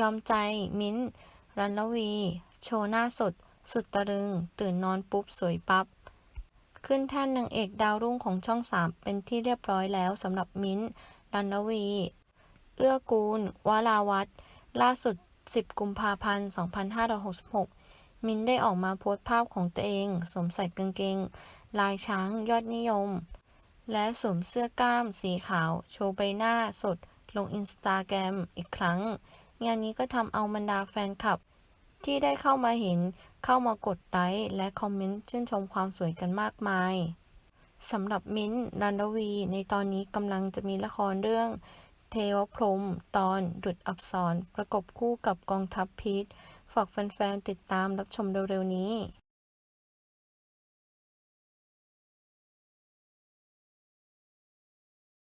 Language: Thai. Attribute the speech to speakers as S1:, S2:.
S1: ยอมใจ มิ้นรันวี โชว์หน้าสด สุดตะลึง ตื่นนอนปุ๊บ สวยปั๊บ ขึ้นแท่นนางเอกดาวรุ่งของช่องสามเป็นที่เรียบร้อยแล้วสำหรับมิ้นรันวี เอื้อกูลวราวัฒน์ล่าสุด 10 กุมภาพันธ์ 2566 มิ้นได้ออกมาโพสต์ภาพของตัวเองสวมใส่กางเกง ลายช้างยอดนิยม และสวมเสื้อกล้ามสีขาว โชว์ใบหน้าสดลงอินสตาแกรมอีกครั้ง งานนี้ก็ทำเอาบรรดาแฟนคลับ ที่ได้เข้ามาเห็นเข้ามากดไลค์และคอมเมนต์ชื่นชมความสวยกันมากมายสำหรับมิ้นท์รันดวี ในตอนนี้กำลังจะมีละครเรื่อง เทวพรมตอนดุดอับสรประกบคู่กับกองทัพพีทฝากแฟนๆติดตามรับชมเร็วๆนี้